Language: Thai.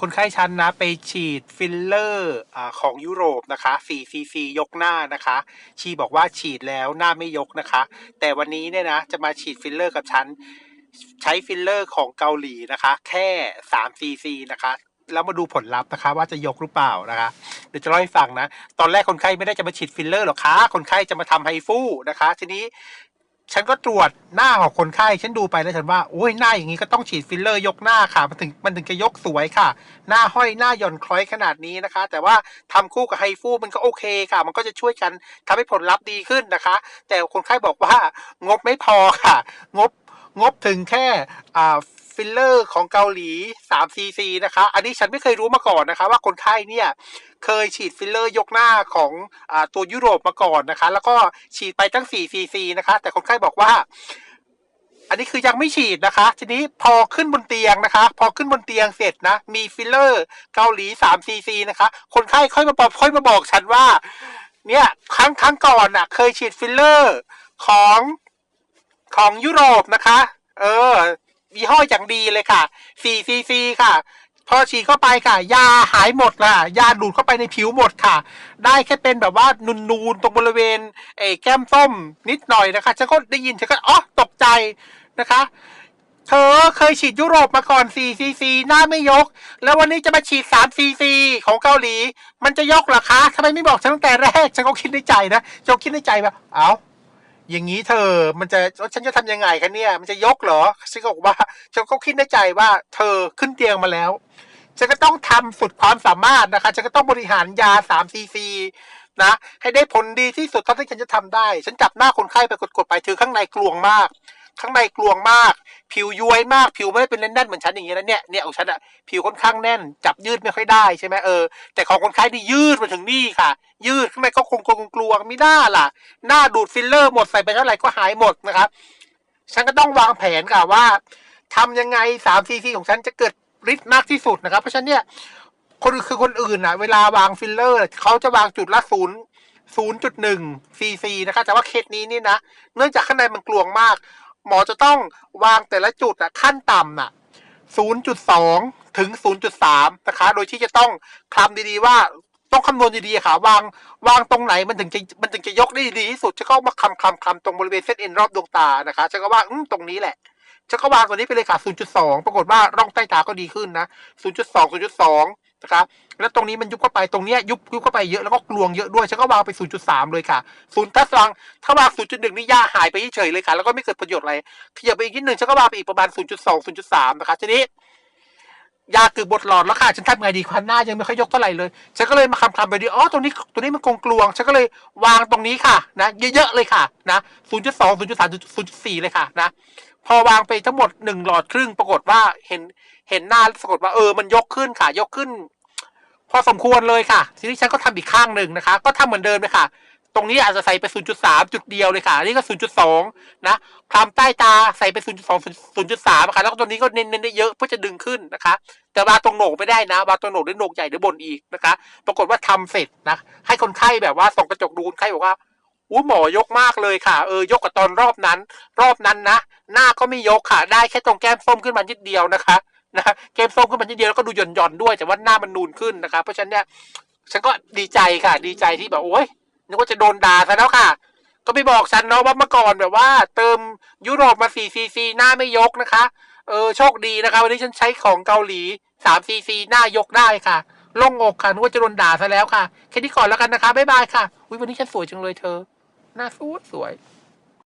คนไข้ชั้นนะไปฉีดฟิลเลอร์อของยุโรปนะคะ4 cc ยกหน้านะคะ ชีบอกว่าฉีดแล้วหน้าไม่ยกนะคะ แต่วันนี้เนี่ยนะจะมาฉีดฟิลเลอร์กับฉันใช้ฟิลเลอร์ของเกาหลีนะคะ แค่3 cc นะคะแล้วมาดูผลลัพธ์นะคะ ว่าจะยกหรือเปล่านะคะ เดี๋ยวจะเล่าให้ฟังนะ ตอนแรกคนไข้ไม่ได้จะมาฉีดฟิลเลอร์หรอกคะคนไข้จะมาทำไฮฟูนะคะ ทีนี้ ฉันก็ตรวจหน้าของคนไข้ ฉันดูไปแล้วฉันว่าโอ้ยหน้าอย่างนี้ก็ต้องฉีดฟิลเลอร์ยกหน้าค่ะ มันถึงมันถึงจะยกสวยค่ะ หน้าห้อยหน้าหย่อนคล้อยขนาดนี้นะคะ แต่ว่าทำคู่กับไฮฟูมันก็โอเคค่ะ มันก็จะช่วยกันทำให้ผลลัพธ์ดีขึ้นนะคะ แต่คนไข้บอกว่างบไม่พอค่ะ งบงบถึงแค่ อ่าฟิลเลอร์ของเกาหลี 3 cc นะคะ อันนี้ฉันไม่เคยรู้มาก่อนนะคะ ว่าคนไข้เนี่ยเคยฉีดฟิลเลอร์ยกหน้าของอตัวยุโรปมาก่อนนะคะ แล้วก็ฉีดไปตั้ง 4 cc นะคะ แต่คนไข้บอกว่า อันนี้คือยังไม่ฉีดนะคะ ทีนี้พอขึ้นบนเตียงนะคะ พอขึ้นบนเตียงเสร็จนะ มีฟิลเลอร์เกาหลี 3 cc นะคะ คนไข้ค่อยมาบอกค่อยมาบอกฉันว่า เนี่ยครั้งครั้งก่อนน่ะ เคยฉีดฟิลเลอร์ของของยุโรปนะคะ เออ ยี่ห้ออย่างดีเลยค่ะ 4 cc ค่ะ พอฉีดเข้าไปค่ะ ยาหายหมดค่ะ ยาดูดเข้าไปในผิวหมดค่ะ ได้แค่เป็นแบบว่านูนๆตรงบริเวณเอแก้มส้มนิดหน่อยนะคะฉันก็ได้ยินฉันก็อ๋อตกใจนะคะเธอเคยฉีดยุโรปมาก่อน 4 cc หน้าไม่ยก แล้ววันนี้จะมาฉีด 3 cc ของเกาหลี มันจะยกหรอคะทำไมไม่บอกฉันตั้งแต่แรก ฉันก็คิดในใจนะฉันคิดในใจว่าเอ้า อย่างนี้เธอ มันจะฉันจะทำยังไงคะเนี่ย มันจะยกเหรอฉันก็บอกว่าฉันก็คิดในใจว่าเธอขึ้นเตียงมาแล้ว ฉันก็ต้องทำสุดความสามารถนะคะ ฉันก็ต้องบริหารยา3 cc นะ ให้ได้ผลดีที่สุดเท่าที่ฉันจะทำได้ ฉันจับหน้าคนไข้ไปกดๆไปถือข้างในกลวงมาก ข้างในกลวงมาก ผิวย้วยมากผิวไม่ได้เป็นแน่นๆเหมือนฉันอย่างนี้ยนะเนี่ยเนี่ยของฉันอะผิวค่อนข้างแน่น จับยืดไม่ค่อยได้ใช่ไหมเออแต่ของคนไข้ที่ยืดมาถึงนี่ค่ะ ยืดข้างในก็คงกลวงๆไม่ได้ล่ะ หน้าดูดฟิลเลอร์หมดใส่ไปเท่าไหร่ก็หายหมดนะครับฉันก็ต้องวางแผนค่ะว่าทำยังไง3 cc ของฉันจะเกิดฤทธิ์มากที่สุดนะครับ เพราะฉะนั้นเนี่ยคนคือคนอื่นนะเวลาวางฟิลเลอร์เขาจะวางจุดละศูนย์ศูนย์จุดหนึ่งซีซีนะครับแต่ว่าเคสนี้นี่นะ เนื่องจากข้างในมันกลวงมาก หมอจะต้องวางแต่ละจุดอะขั้นต่ำน่ะ 0.2 ถึง 0.3 นะคะ โดยที่จะต้องคลำดีๆว่าต้องคำนวณดีๆค่ะ วางวางตรงไหนมันถึงจะมันถึงจะยกได้ดีที่สุดฉันก็มาคำคำคำตรงบริเวณเส้นเอ็นรอบดวงตานะคะฉันก็ว่าอืมตรงนี้แหละฉันก็วางตัวนี้ไปเลยค่ะ 0.2 ปรากฏว่าร่องใต้ตาก็ดีขึ้นนะ 0.2 0.2 นะครับแล้วตรงนี้มันยุบเข้าไปตรงเนี้ยยุบยุบเข้าไปเยอะแล้วก็กลวงเยอะด้วยฉันก็วางไป 0.3 เลยค่ะศูนย์ถ้าวางถ้าวาง 0.1 นี่ย่าหายไปเฉยเลยค่ะ แล้วก็ไม่เกิดประโยชน์อะไรขยับไปอีกนิดหนึ่งฉันก็วางไปอีกประมาณ 0.2 0.3 นะคะทีนี้ยาคือบทหลอดแล้วค่ะฉันทำไงดีคันหน้ายังไม่ค่อยยกเท่าไหร่เลยฉันก็เลยมาคำคำไปดีอ๋อตรงนี้ตรงนี้มันคงกลวงฉันก็เลยวางตรงนี้ค่ะนะ เยอะๆเลยค่ะนะ 0.2 0.3 0.4 เลยค่ะนะพอวางไปทั้งหมดหนึ่งหลอดครึ่งปรากฏว่าเห็นเห็นหน้าปรากฏว่าเออมันยกขึ้นค่ะ ยกขึ้น พอสมควรเลยค่ะ ทีนี้ฉันก็ทำอีกข้างหนึ่งนะคะ ก็ทำเหมือนเดิมเลยค่ะ ตรงนี้อาจจะใส่ไป 0.3 จุดเดียวเลยค่ะอันนี่ก็ 0.2 นะคลำใต้ตาใส่ไป 0.2 0.3ค่ะแล้วก็ตัวนี้ก็เน้นๆได้เยอะเพื่อจะดึงขึ้นนะคะ แต่วาตรงโหนกไม่ได้นะวาตรงโหนกได้โหนกใหญ่หรือบนอีกนะคะ ปรากฏว่าทำเสร็จนะให้คนไข้แบบว่าส่องกระจกดูคนไข้บอกว่าอู้หมอยกมากเลยค่ะ เออยกกับตอนรอบนั้น รอบนั้นนะ หน้าก็ไม่ยกค่ะ ได้แค่ตรงแก้มส้มขึ้นมานิดเดียวนะคะนะแก้มส้มขึ้นมานิดเดียวแล้วก็ดูหย่อนหย่อนด้วย แต่ว่าหน้ามันนูนขึ้นนะคะเพราะฉะนั้นเนี่ยฉันก็ดีใจค่ะ ดีใจที่แบบโอ๊ยนึกว่าจะโดนด่าซะแล้วค่ะ ก็ไปบอกฉันเนาะว่าเมื่อก่อนแบบว่า เติมยุโรปมา4 cc หน้าไม่ยกนะคะเออโชคดีนะคะวันนี้ฉันใช้ของเกาหลี3 cc หน้ายกได้ค่ะโล่งอกค่ะนึกว่าจะโดนด่าซะแล้วค่ะแค่นี้ก่อนแล้วกันนะคะบ๊ายบายค่ะอุ้ยวันนี้ฉันสวยจังเลยเธอ หน้าสวยสวย